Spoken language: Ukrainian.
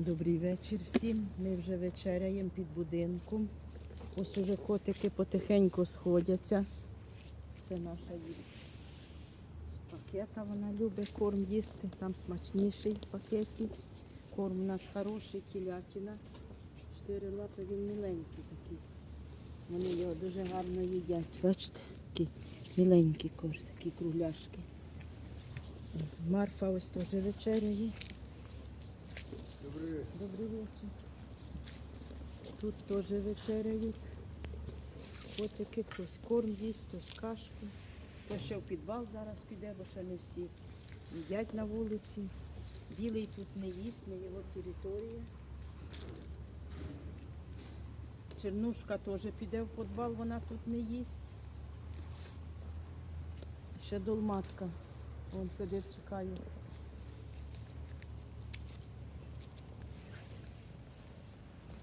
Добрий вечір всім. Ми вже вечеряємо під будинком. Ось уже котики потихеньку сходяться. Це наша. З пакета вона любить корм їсти. Там смачніший в пакеті. Корм у нас хороший, телятина. Чотири лапи, він міленький такий. Вони його дуже гарно їдять. Бачите, такі міленькі кор, такі кругляшки. Марфа ось теж вечеряє. Добрий вечір. Тут теж вечеряють. Котики, хтось корм їсть, хтось кашку. Хто ще в підвал зараз піде, бо ще не всі їдять на вулиці. Білий тут не їсть, не його територія. Чернушка теж піде в підвал, вона тут не їсть. Ще долматка. Вон сидить, чекає